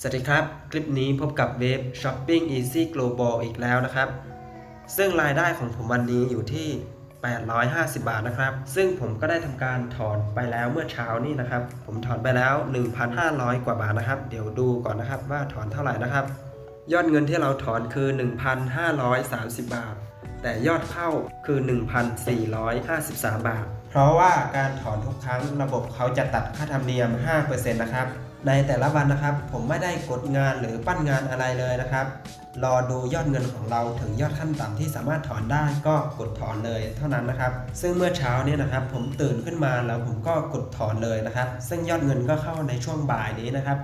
สวัสดีครับ คลิปนี้พบกับเว็บ Shopping Easy Global อีกแล้วนะครับ ซึ่งรายได้ของผมวันนี้อยู่ที่ 850 บาทนะครับ ซึ่งผมก็ได้ทำการถอนไปแล้วเมื่อเช้านี้นะครับ ผมถอนไปแล้ว 1,500 กว่าบาทนะครับ เดี๋ยวดูก่อนนะครับว่าถอนเท่าไหร่นะครับ ยอดเงินที่เราถอนคือ 1,530 บาท แต่ยอดเข้าคือ 1,453 บาท เพราะว่าการถอนทุกครั้งระบบเขาจะตัดค่าธรรมเนียม 5%นะครับ ในแต่ละวันนะครับ ผมไม่ได้กดงานหรือปั้นงานอะไรเลยนะครับ รอดูยอดเงินของเราถึงยอดขั้นต่ำที่สามารถถอนได้ก็กดถอนเลยเท่านั้นนะครับ ซึ่งเมื่อเช้าเนี่ยนะครับ ผมตื่นขึ้นมาแล้วผมก็กดถอนเลยนะครับ ซึ่งยอดเงินก็เข้าในช่วงบ่ายนี้นะครับ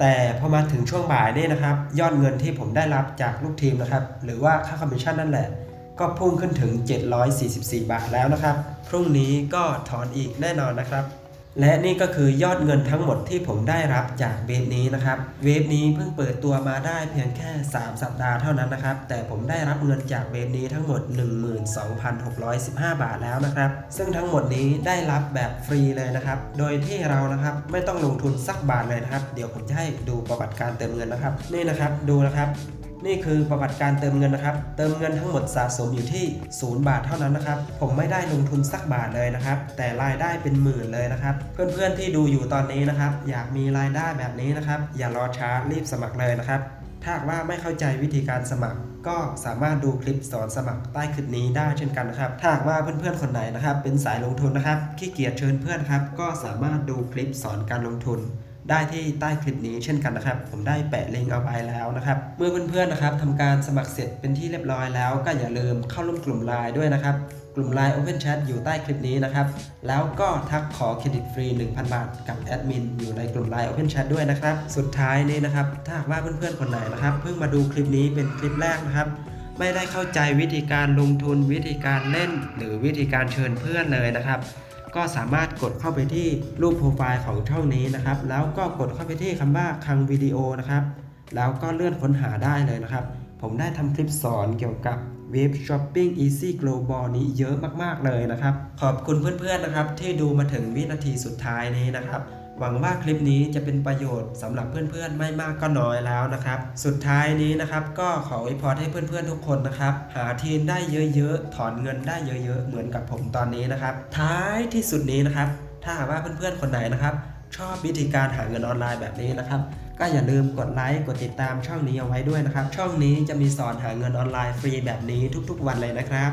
แต่พอมาถึงช่วงบ่ายเนี่ยนะครับ ยอดเงินที่ผมได้รับจากลูกทีมนะครับ หรือว่าค่าคอมมิชชั่นนั่นแหละ ก็พุ่งขึ้นถึง 744 บาทแล้วนะครับ พรุ่งนี้ก็ถอนอีกแน่นอนนะครับ และนี่ก็คือยอดเงินทั้งหมดที่ผมได้รับจากเว็บนี้นะครับ เว็บนี้เพิ่งเปิดตัวมาได้เพียงแค่ 3 สัปดาห์เท่านั้นนะครับ แต่ผมได้รับเงินจากเว็บนี้ทั้งหมด 12,615 บาทแล้วนะครับ ซึ่งทั้งหมดนี้ได้รับแบบฟรีเลยนะครับ โดยที่เรานะครับไม่ต้องลงทุนสักบาทเลยนะครับ เดี๋ยวผมจะให้ดูประวัติการเติมเงินนะครับ นี่นะครับดูนะครับ นี่คือประวัติการเติมเงินนะครับ เติมเงินทั้งหมดสะสมอยู่ที่ 0 บาทเท่านั้นนะครับ ผมไม่ได้ลงทุนสักบาทเลยนะครับ แต่รายได้เป็นหมื่นเลยนะครับ เพื่อนๆที่ดูอยู่ตอนนี้นะครับ อยากมีรายได้แบบนี้นะครับ อย่ารอช้ารีบสมัครเลยนะครับ ถ้าหากว่าไม่เข้าใจวิธีการสมัครก็สามารถดูคลิปสอนสมัครใต้คลิปนี้ได้เช่นกันนะครับ ถ้าหากว่าเพื่อนๆคนไหนนะครับ เป็นสายลงทุนนะครับขี้เกียจเชิญเพื่อนครับ ก็สามารถดูคลิปสอนการลงทุน ได้ที่ใต้คลิปนี้เช่นกันนะครับ ผมได้แปะลิงก์เอาไว้แล้วนะครับ เมื่อเพื่อนๆนะครับทำการสมัครเสร็จเป็นที่เรียบร้อยแล้ว ก็อย่าลืมเข้าร่วมกลุ่มไลน์ด้วยนะครับ กลุ่ม Line Open Chat อยู่ใต้คลิปนี้นะครับ แล้วก็ทักขอเครดิตฟรี 1,000 บาท กับแอดมินอยู่ในกลุ่ม Line Open Chat ด้วยนะครับ สุดท้ายนี้นะครับ ถ้าหากว่าเพื่อนๆคนไหนนะครับ เพิ่งมาดูคลิปนี้เป็นคลิปแรกนะครับไม่ได้เข้าใจวิธีการลงทุนวิธีการเล่น หรือวิธีการเชิญเพื่อนเลยนะครับ ก็สามารถกดเข้าไปที่รูปโปรไฟล์ของช่องนี้นะครับ แล้วก็กดเข้าไปที่คำว่าคังวิดีโอนะครับ แล้วก็เลื่อนค้นหาได้เลยนะครับ ผมได้ทำคลิปสอนเกี่ยวกับเว็บช้อปปิ้ง Easy Global นี้เยอะมาก ๆ เลยนะครับ ขอบคุณเพื่อน ๆ นะครับ ที่ดูมาถึงวินาทีสุดท้ายนี้นะครับ หวังว่าคลิปนี้จะเป็นประโยชน์สำหรับเพื่อนๆ ไม่มากก็น้อยแล้วนะครับ สุดท้ายนี้นะครับก็ขออวยพรให้เพื่อนๆทุกคนนะครับ หาทีมได้เยอะๆ ถอนเงินได้เยอะๆ เหมือนกับผมตอนนี้นะครับ ท้ายที่สุดนี้นะครับ ถ้าหากว่าเพื่อนๆคนไหนนะครับ ชอบวิธีการหาเงินออนไลน์แบบนี้นะครับก็อย่าลืมกดไลค์กดติดตามช่องนี้เอาไว้ด้วยนะครับ ช่องนี้จะมีสอนหาเงินออนไลน์ฟรีแบบนี้ทุกๆ วันเลยนะครับ